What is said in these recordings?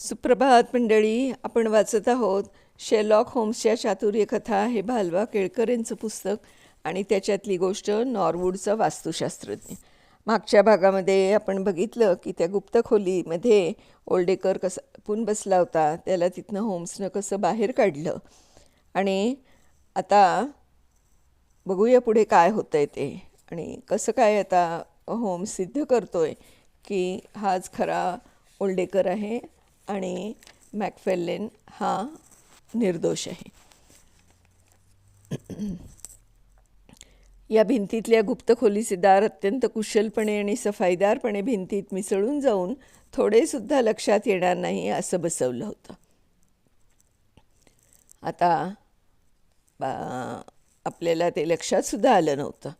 सुप्रभात मंडळी आपण वाचत आहोत शेलॉक होम्सच्या चातुर्य कथा हे भालवा केळकर यांचं पुस्तक आणि त्याच्यातली गोष्ट नॉरवूडचं वास्तुशास्त्रज्ञ. मागच्या भागामध्ये आपण बघितलं की त्या गुप्त खोलीमध्ये ओल्डेकर कसा लपून बसला होता त्याला तिथनं होम्सनं कसं बाहेर काढलं आणि आता बघूया पुढे काय होतं आहे ते आणि कसं काय आता होम्स सिद्ध करतो आहे की हाच खरा ओल्डेकर आहे आणि मॅकफेल्लेन हा निर्दोष आहे. या भिंतीतल्या गुप्त खोलीचे दार अत्यंत कुशलपणे आणि सफाईदारपणे भिंतीत मिसळून जाऊन थोडेसुद्धा लक्षात येणार नाही असं बसवलं होतं. आता आपल्याला ते लक्षातसुद्धा आलं नव्हतं.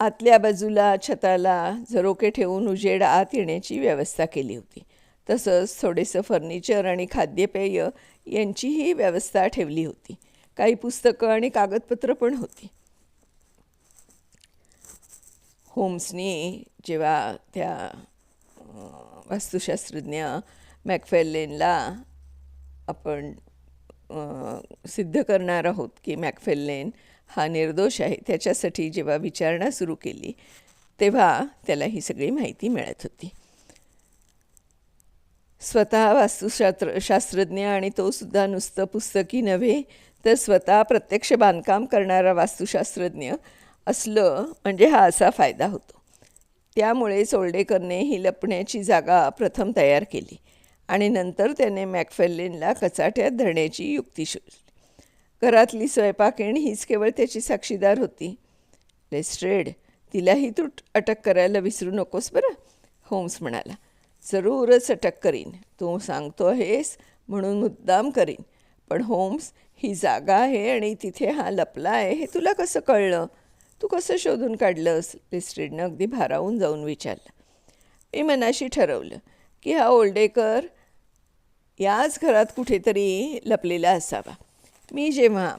आतल्या बाजूला छताला झरोके ठेवून उजेड आत येण्याची व्यवस्था केली होती. तसंच थोडेसं फर्निचर आणि खाद्यपेय यांचीही व्यवस्था ठेवली होती. काही पुस्तकं आणि कागदपत्रं पण होती. होम्सनी जेव्हा त्या वास्तुशास्त्रज्ञ मॅकफेल्लेनला आपण सिद्ध करणार आहोत की मॅकफेल्लेन हा निर्दोष आहे त्याच्यासाठी जेव्हा विचारणा सुरू केली तेव्हा त्याला ही सगळी माहिती मिळत होती. स्वतः वास्तुशास्त्र शास्त्रज्ञ आणि तो सुद्धा नुसतं पुस्तकी नव्हे तर स्वतः प्रत्यक्ष बांधकाम करणारा वास्तुशास्त्रज्ञ असलं म्हणजे हा असा फायदा होतो. त्यामुळे सोल्डेकरने ही लपण्याची जागा प्रथम तयार केली आणि नंतर त्याने मॅकफेलिनला कचाट्यात धरण्याची युक्ती शोधली. घरातली स्वयंपाकीण हीच केवळ त्याची साक्षीदार होती. लेस्ट्रेड तिलाही तू अटक करायला विसरू नकोस बरं होम्स म्हणाला. जरूरच अटक करीन तू सांगतो आहेस म्हणून मुद्दाम करीन. पण होम्स ही जागा आहे आणि तिथे हा लपला आहे. हे तुला कसं कळलं? तू कसं शोधून काढलंस? लिस्ट्रीडनं अगदी भारावून जाऊन विचारलं. मी मनाशी ठरवलं की हा ओल्डेकर याच घरात कुठेतरी लपलेला असावा. मी जेव्हा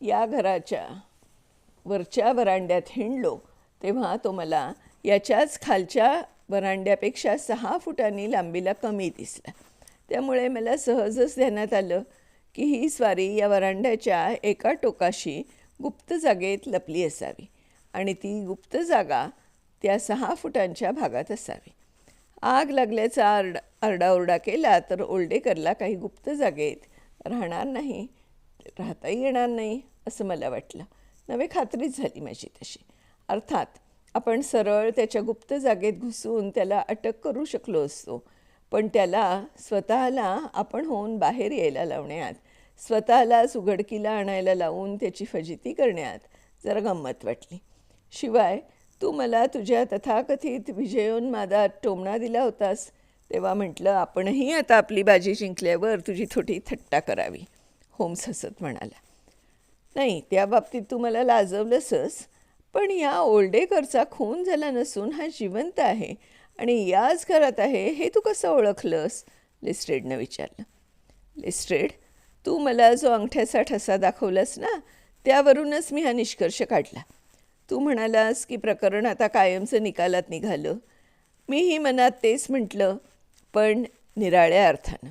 या घराच्या वरच्या वरांड्यात हिंडलो तेव्हा तो मला याच्याच खालच्या वरांड्यापेक्षा सहा फुटांनी लांबीला कमी दिसला. त्यामुळे मला सहजच ध्यानात आलं की ही स्वारी या वरांड्याच्या एका टोकाशी गुप्त जागेत लपली असावी आणि ती गुप्त जागा त्या सहा फुटांच्या भागात असावी. आग लागल्याचा आरड आरडाओरडा केला तर ओल्डेकरला काही गुप्त जागेत राहणार नाही राहताही येणार नाही असं मला वाटलं. नवे खात्रीच झाली माझी तशी. अर्थात आपण सरळ त्याच्या गुप्त जागेत घुसून त्याला अटक करू शकलो असतो. पण त्याला स्वतःला आपण होऊन बाहेर यायला लावण्यात स्वतःलाच उघडकीला आणायला लावून त्याची फजिती करण्यात जरा गंमत वाटली. शिवाय तू मला तुझ्या तथाकथित विजयोन्मादात टोमणा दिला होतास तेव्हा म्हटलं आपणही आता आपली बाजी जिंकल्यावर तुझी थोडी थट्टा करावी होम्स हसत म्हणाला. नाही त्या बाबतीत तू मला लाजवलंसच पण या ओल्डेकरचा खून झाला नसून हा जिवंत आहे. आणि याच घरात आहे हे तू कसं ओळखलंस? लिस्ट्रेडनं विचारलं. लिस्ट्रेड तू मला जो अंगठ्याचा ठसा दाखवलास ना त्यावरूनच मी हा निष्कर्ष काढला. तू म्हणालास की प्रकरण आता कायमचं निकालात निघालं. मीही मनात तेच म्हटलं पण निराळ्या अर्थानं.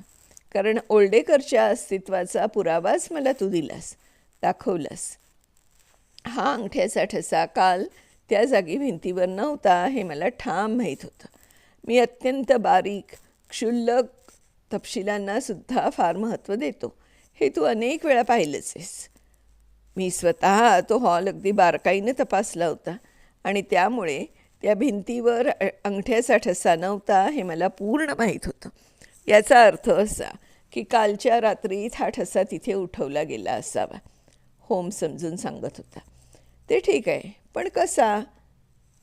कारण ओल्डेकरच्या अस्तित्वाचा पुरावाच मला तू दिलास दाखवलास. हा अंगठ्याचा ठसा काल त्या जागी भिंतीवर नव्हता हे मला ठाम माहीत होतं. मी अत्यंत बारीक क्षुल्लक तपशिलांना सुद्धा फार महत्त्व देतो. हे तू अनेक वेळा पाहिलंच आहेस. मी स्वतः तो हॉल अगदी बारकाईनं तपासला होता आणि त्यामुळे त्या भिंतीवर अंगठ्याचा ठसा नव्हता हे मला पूर्ण माहीत होतं. याचा अर्थ असा की कालच्या रात्रीत हा ठसा तिथे उठवला गेला असावा होम समजून सांगत होता. ते ठीक आहे. पण कसा?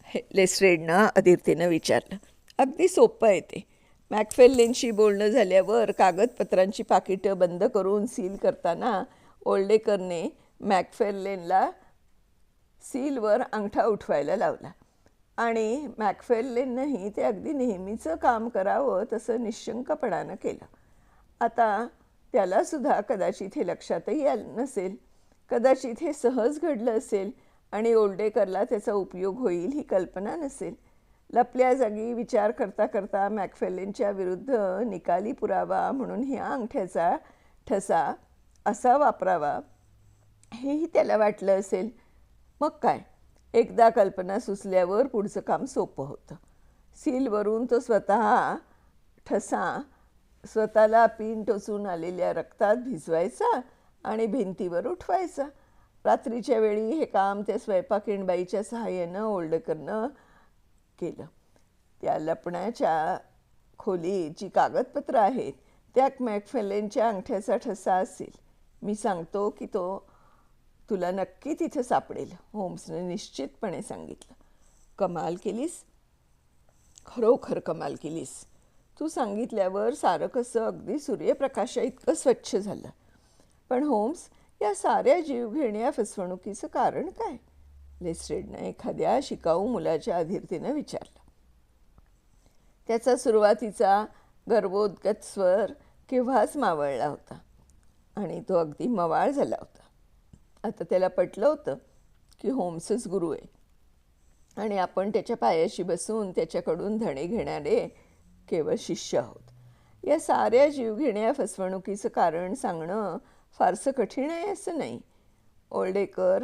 हे लेस्ट्रेडनं अदितीनं विचारलं. अगदी सोपं आहे ते. मॅकफेल्लेनशी बोलणं झाल्यावर कागदपत्रांची पाकिटं बंद करून सील करताना ओल्डेकरने मॅकफेल्लेनला सीलवर अंगठा उठवायला लावला. आणि मॅकफेल्लेननंही ते अगदी नेहमीचं काम करावं तसं निशंकपणानं केलं. आता त्यालासुद्धा कदाचित हे लक्षातही आलं नसेल. कदाचित हे सहज घडलं असेल. आणि ओल्डेकरला त्याचा उपयोग होईल ही कल्पना नसेल. लपल्या जागी विचार करता करता मॅकफेलेनच्या विरुद्ध निकाली पुरावा म्हणून ह्या अंगठ्याचा ठसा असा वापरावा. हेही त्याला वाटलं असेल. मग काय? एकदा कल्पना सुचल्यावर पुढचं काम सोपं होतं. सीलवरून तो स्वतः ठसा स्वतःला पिन टोचून आलेल्या रक्तात भिजवायचा आणि भिंतीवर उठवायचा. रात्रीच्या वेळी हे काम त्या स्वयंपाकीणबाईच्या सहाय्यानं ओल्डकरनं केलं. त्या लपण्याच्या खोलीत जी कागदपत्रं आहेत त्यात मॅकफेलेनच्या अंगठ्याचा ठसा असेल. मी सांगतो की तो तुला नक्की तिथं सापडेल होम्सने निश्चितपणे सांगितलं. कमाल केलीस? खरोखर कमाल केलीस. तू सांगितल्यावर सारं कसं अगदी सूर्यप्रकाशा इतकं स्वच्छ झालं. पण होम्स या साऱ्या जीवघेण्या फसवणुकीचं कारण काय? लेस्ट्रेडनं एखाद्या शिकाऊ मुलाच्या अधीरतेनं विचारलं. त्याचा सुरुवातीचा गर्भोद्गत स्वर केव्हाच मावळला होता आणि तो अगदी मवाळ झाला होता. आता त्याला पटलं होतं की होम्सच गुरु आहे आणि आपण त्याच्या पायाशी बसून त्याच्याकडून धणे घेणारे केवळ शिष्य आहोत. या साऱ्या जीवघेण्या फसवणुकीचं कारण सांगणं फारसं कठीण आहे असं नाही. ओल्डेकर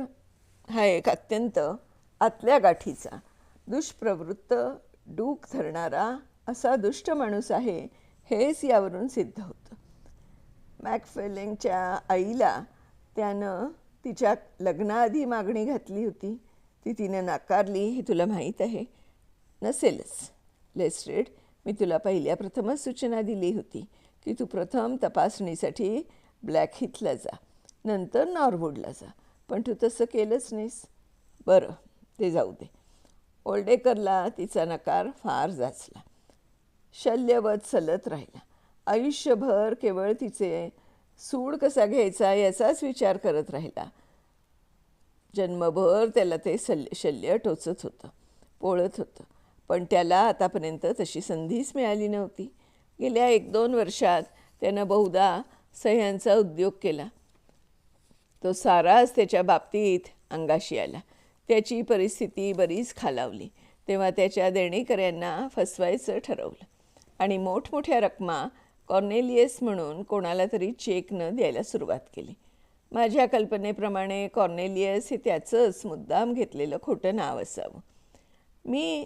हा एक अत्यंत आतल्या गाठीचा दुष्प्रवृत्त डूक धरणारा असा दुष्ट माणूस आहे हेच यावरून सिद्ध होतं. मॅकफेलिंगच्या आईला त्यानं तिच्या लग्नाआधी मागणी घातली होती. ती तिनं नाकारली हे तुला माहीत आहे. नसेलच. लेस्ट्रेड मी तुला पहिल्या प्रथमच सूचना दिली होती की तू प्रथम तपासणीसाठी ब्लॅक हिथला जा. नंतर नॉरवूडला जा. पण तू तसं केलंच नाहीस. बरं ते जाऊ दे. ओल्डेकरला तिचा नकार फार जाचला. शल्यवत सलत राहिला. आयुष्यभर केवळ तिचे सूड कसा घ्यायचा याचाच विचार करत राहिला. जन्मभर त्याला ते शल्य शल्य टोचत होतं पोळत होतं. पण त्याला आतापर्यंत तशी संधीच मिळाली नव्हती. गेल्या एक दोन वर्षात त्यानं बहुधा सह्यांचा उद्योग केला. तो साराच त्याच्या बाबतीत अंगाशी आला. त्याची परिस्थिती बरीच खालावली. तेव्हा त्याच्या देणेकऱ्यांना फसवायचं ठरवलं. आणि मोठमोठ्या रकमा कॉर्नेलियस म्हणून कोणाला तरी चेक न द्यायला सुरुवात केली. माझ्या कल्पनेप्रमाणे कॉर्नेलियस हे त्याचंच मुद्दाम घेतलेलं खोटं नाव असावं. मी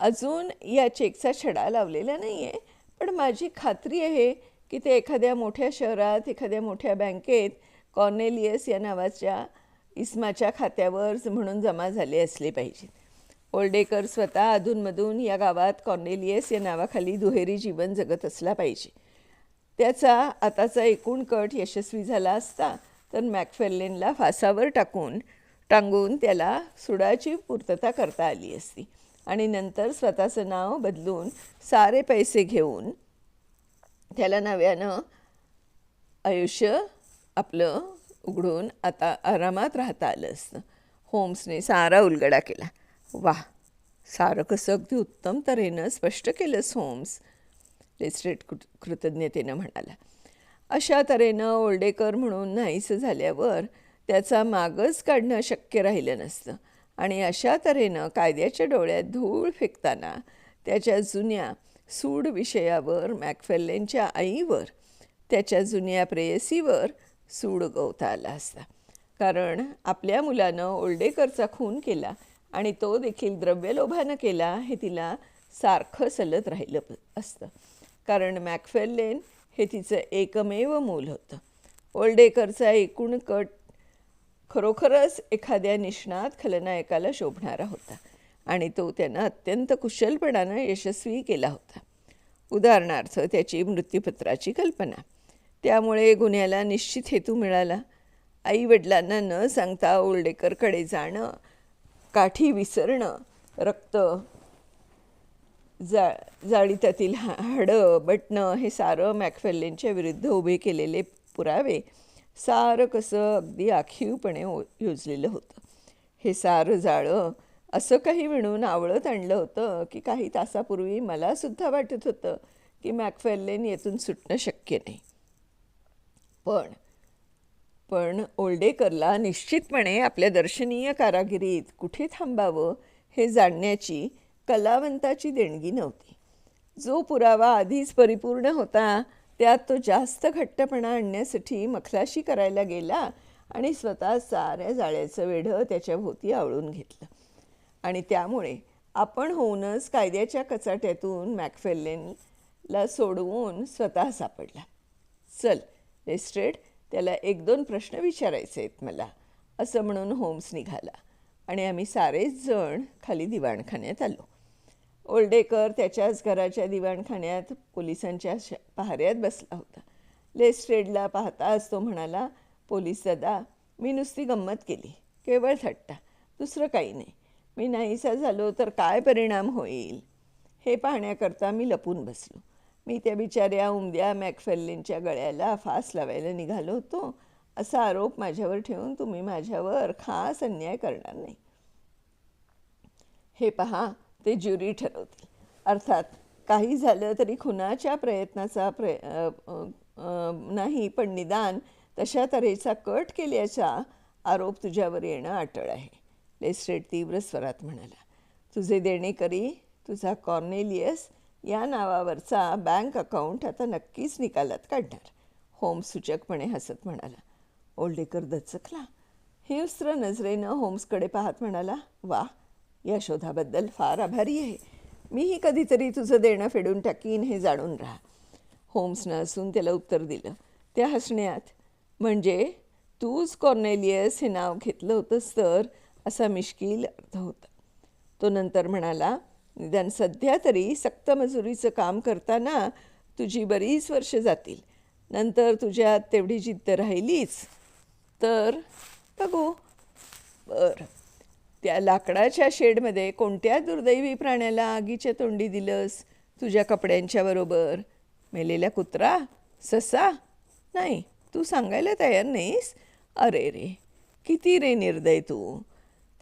अजून या चेकचा छडा लावलेला नाही आहे पण माझी खात्री आहे की ते एखाद्या मोठ्या शहरात एखाद्या मोठ्या बँकेत कॉर्नेलियस या नावाच्या इस्माच्या खात्यावर म्हणून जमा झाले असले पाहिजेत ओल्डेकर स्वतः अधूनमधून या गावात कॉर्नेलियस या नावाखाली दुहेरी जीवन जगत असला पाहिजे. त्याचा आताचा एकूण कट यशस्वी झाला असता तर मॅकफेल्लेनला फासावर टाकून टांगून त्याला सुडाची पूर्तता करता आली असती. आणि नंतर स्वतःचं नाव बदलून सारे पैसे घेऊन त्याला नव्यानं आयुष्य आपलं उघडून आता आरामात राहता आलं असतं. होम्सने सारा उलगडा केला. वा सारं कसं अगदी उत्तम तऱ्हेनं स्पष्ट केलंस होम्स लेस्ट्रेट कृ कृतज्ञतेनं म्हणाला. अशा तऱ्हेनं ओल्डेकर म्हणून नाहीसं झाल्यावर त्याचा मागच काढणं शक्य राहिलं नसतं. आणि अशा तऱ्हेनं कायद्याच्या डोळ्यात धूळ फेकताना त्याच्या जुन्या सूड विषयावर मॅकफेल्लेनच्या आईवर त्याच्या जुन्या प्रेयसीवर सूड गवता आला असता. कारण आपल्या मुलानं ओल्डेकरचा खून केला आणि तो देखील द्रव्यलोभानं केला हे तिला सारखं सलत राहिलं असतं. कारण मॅकफेल्लेन हे तिचं एकमेव मूल होतं. ओल्डेकरचा एकूण कट खरोखरच एखाद्या निष्णात खलनायकाला शोभणारा होता. आणि तो त्यानं अत्यंत कुशलपणानं यशस्वी केला होता. उदाहरणार्थ त्याची मृत्यूपत्राची कल्पना. त्यामुळे गुन्ह्याला निश्चित हेतू मिळाला. आईवडिलांना न सांगता ओल्डेकरकडे जाणं काठी विसरणं रक्त जा जाळीतातील त्यातील हाडं बटणं हे सारं मॅकफेल्लेनच्या विरुद्ध उभे केलेले पुरावे सारं कसं अगदी आखीवपणे ओ योजलेलं होतं. हे सारं जाळं असं काही म्हणून आवळत आणलं होतं की काही तासापूर्वी मलासुद्धा वाटत होतं की मॅकफेल्लेन येथून सुटणं शक्य नाही. पण पण ओल्डेकरला निश्चितपणे आपल्या दर्शनीय कारागिरीत कुठे थांबावं हे जाणण्याची कलावंताची देणगी नव्हती. जो पुरावा आधीच परिपूर्ण होता त्यात तो जास्त घट्टपणा आणण्यासाठी मखलाशी करायला गेला आणि स्वतः साऱ्या जाळ्याचं वेढं त्याच्या भोवती आवळून घेतलं. आणि त्यामुळे आपण होऊनच कायद्याच्या कचाट्यातून मॅकफेल्लेनला सोडवून स्वतः सापडला. चल लेस्ट्रेड त्याला एक दोन प्रश्न विचारायचे आहेत मला असं म्हणून होम्स निघाला आणि आम्ही सारेच जण खाली दिवाणखान्यात आलो. ओल्डेकर त्याच्याच घराच्या दिवाणखान्यात पोलिसांच्या श पहाऱ्यात बसला होता. लेस्ट्रेडला पाहताच तो म्हणाला पोलीस दादा मी नुसती गंमत केली केवळ थट्टा दुसरं काही नाही. मी नाहीसा झालो तर काय परिणाम होईल? हे पाहण्याकरता मी लपून बसलो. मी त्या बिचाऱ्या उमद्या मॅकफेल्लिनच्या गळ्याला फास लावायला निघालो होतो. असा आरोप माझ्यावर ठेवून तुम्ही माझ्यावर खास अन्याय करणार नाही. हे पहा ते ज्युरी ठरवतील. अर्थात काही झालं तरी खुनाच्या प्रयत्नाचा प्रय नाही पण निदान तशा तऱ्हेचा कट केल्याचा आरोप तुझ्यावर येणं अटळ आहे. लेस्ट्रेट तीव्र स्वरात म्हणाला. तुझे देणेकरी तुझा कॉर्नेलियस या नावावरचा बँक अकाउंट आता नक्कीच निकालात काढणार होम्स सूचकपणे हसत म्हणाला. ओल्डेकर दचकला. हिंस्त्र नजरेनं होम्सकडे पाहत म्हणाला वा या शोधाबद्दल फार आभारी आहे. मीही कधीतरी तुझं देणं फेडून टाकीन हे जाणून राहा. होम्सनं असून त्याला उत्तर दिलं. त्या हसण्यात म्हणजे तूच कॉर्नेलियस हे नाव घेतलं होतंस तर असा मिश्किल अर्थ होता. तो नंतर म्हणाला निदान सध्या तरी सक्त मजुरीचं काम करताना तुझी बरीच वर्ष जातील. नंतर तुझ्यात तेवढी जिद्द राहिलीच. तर बघू. बरं. त्या लाकडाच्या शेडमध्ये कोणत्या दुर्दैवी प्राण्याला आगीच्या तोंडी दिलंस? तुझ्या कपड्यांच्या बरोबर? मेलेला कुत्रा? ससा? नाही तू सांगायला तयार नाहीस? अरे रे किती रे निर्दय तू.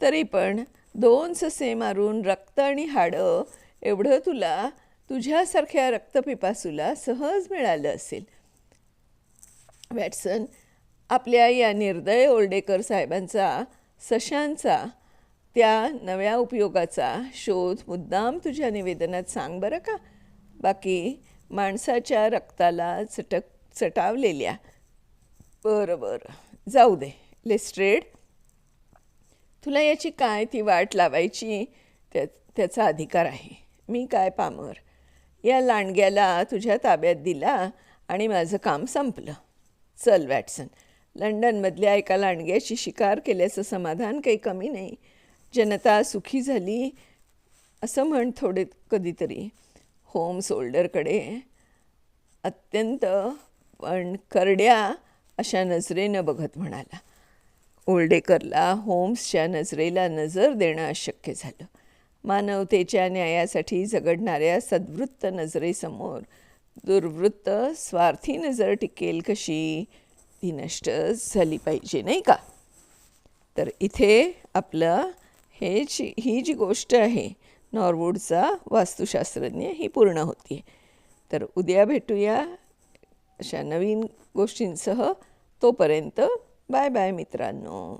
तरी पण दोन ससे मारून रक्त आणि हाडं एवढं तुला तुझ्यासारख्या रक्तपिपासूला सहज मिळालं असेल. वॅटसन आपल्या या निर्दय ओल्डेकर साहेबांचा सशांचा त्या नव्या उपयोगाचा शोध मुद्दाम तुझ्या निवेदनात सांग बरं का. बाकी माणसाच्या रक्ताला चटक चटावलेल्या. बरं बरं. जाऊ दे. लेस्ट्रेड तुला याची काय ती वाट लावायची? त्या त्याचा अधिकार आहे. मी काय पामर? या लांडग्याला तुझ्या ताब्यात दिला आणि माझं काम संपलं. चल वॅटसन. लंडनमधल्या एका लांडग्याची शिकार केल्याचं समाधान काही कमी नाही. जनता सुखी झाली असं म्हण थोडे कधीतरी. होम सोल्डरकडे अत्यंत पण करड्या अशा नजरेनं बघत म्हणाला. ओल्डेकरला होम्सच्या नजरेला नजर देणं अशक्य झालं. मानवतेच्या न्यायासाठी झगडणाऱ्या सद्वृत्त नजरेसमोर दुर्वृत्त स्वार्थी नजर टिकेल कशी? ती नष्ट झाली पाहिजे नाही का? तर इथे आपलं हे जी ही जी गोष्ट आहे नॉर्वूडचा वास्तुशास्त्रज्ञ ही पूर्ण होती तर उद्या भेटूया अशा नवीन गोष्टींसह तोपर्यंत बाय बाय मित्रांनो.